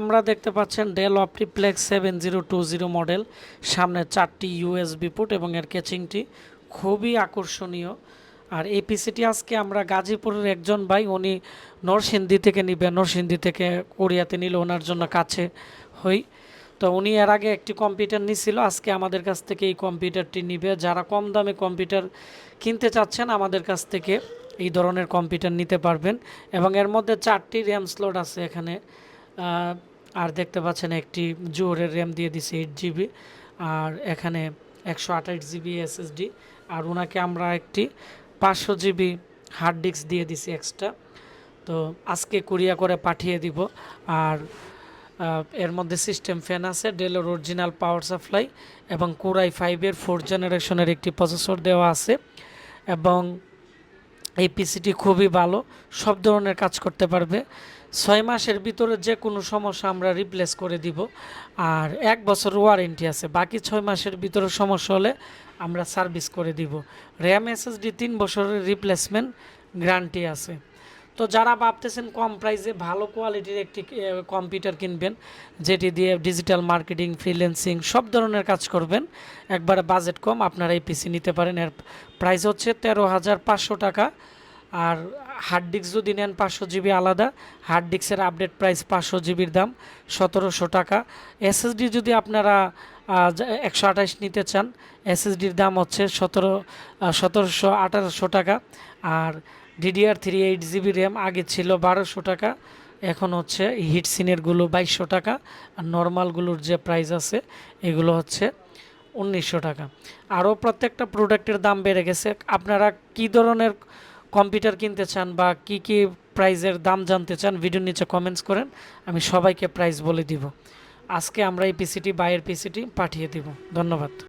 আমরা দেখতে পাচ্ছেন Dell OptiPlex seven zero two zero model সামনে চারটি ইউএসবি পোর্ট এবং এর ক্যাচিংটি খুবই আকর্ষণীয়। আর এই পিসিটি আজকে আমরা গাজীপুরের একজন ভাই, উনি নরসিংদী থেকে নিবে, নরসিংদী থেকে কোরিয়াতে নিল ওনার জন্য কাছে হই। তো উনি এর আগে একটি কম্পিউটার নিছিল, আজকে আমাদের কাছ থেকে এই কম্পিউটারটি নিবে। যারা কম দামে কম্পিউটার কিনতে চাচ্ছেন, আমাদের কাছ থেকে এই ধরনের কম্পিউটার নিতে পারবেন। এবং এর মধ্যে চারটি র্যাম স্লট আছে এখানে। আর দেখতে পাচ্ছেন একটি জোরের র্যাম দিয়ে দিছে এইট জিবি আর এখানে একশো আঠাশ জিবি এসএসডি আর ওনাকে আমরা একটি পাঁচশো জিবি হার্ড ডিস্ক দিয়ে দিছি এক্সট্রা তো আজকে কুরিয়া করে পাঠিয়ে দিব। আর এর মধ্যে সিস্টেম ফ্যান আছে ডেলের অরিজিনাল পাওয়ার সাপ্লাই এবং কোরাই ফাইভের ফোর জেনারেশনের একটি প্রসেসর দেওয়া আছে। এবং এই পিসিটি খুবই ভালো, সব ধরনের কাজ করতে পারবে। ছয় মাসের ভিতরে যে কোনো সমস্যা আমরা রিপ্লেস করে দিব। আর এক বছর ওয়ারেন্টি আছে, বাকি ছয় মাসের ভিতরে সমস্যা হলে আমরা সার্ভিস করে দিব। র্যাম এসএসডি তিন বছরের রিপ্লেসমেন্ট গ্যারান্টি আছে। তো যারা ভাবতেছেন কম প্রাইসে ভালো কোয়ালিটির একটি কম্পিউটার কিনবেন, যেটি দিয়ে ডিজিটাল মার্কেটিং ফ্রিল্যান্সিং সব ধরনের কাজ করবেন, একবারে বাজেট কম, আপনারা এই পিসি নিতে পারেন। এর প্রাইস হচ্ছে তেরো হাজার পাঁচশো টাকা, আর হার্ড ডিস্ক যদি নেন পাঁচশো জিবি আলাদা হার্ড ডিস্কের আপডেট প্রাইস পাঁচশো জিবির দাম সতেরোশো টাকা। এসএসডি যদি আপনারা একশো আঠাশ নিতে চান এসএসডির দাম হচ্ছে সতেরো সতেরোশো আঠারোশো টাকা, আর DDR three eight GB RAM আগে ছিল বারোশো টাকা, এখন হচ্ছে হিট সিনেরগুলো বাইশশো টাকা, আর নর্মালগুলোর যে প্রাইস আছে, এগুলো হচ্ছে উনিশশো টাকা। আরও প্রত্যেকটা প্রোডাক্টের দাম বেড়ে গেছে। আপনারা কী ধরনের কম্পিউটার কিনতে চান বা কি কি প্রাইজের দাম জানতে চান ভিডিওর নিচে কমেন্টস করেন, আমি সবাইকে প্রাইস বলে দিব। আজকে আমরা এই পিসিটি বাইয়ের পিসিটি পাঠিয়ে দিব। ধন্যবাদ।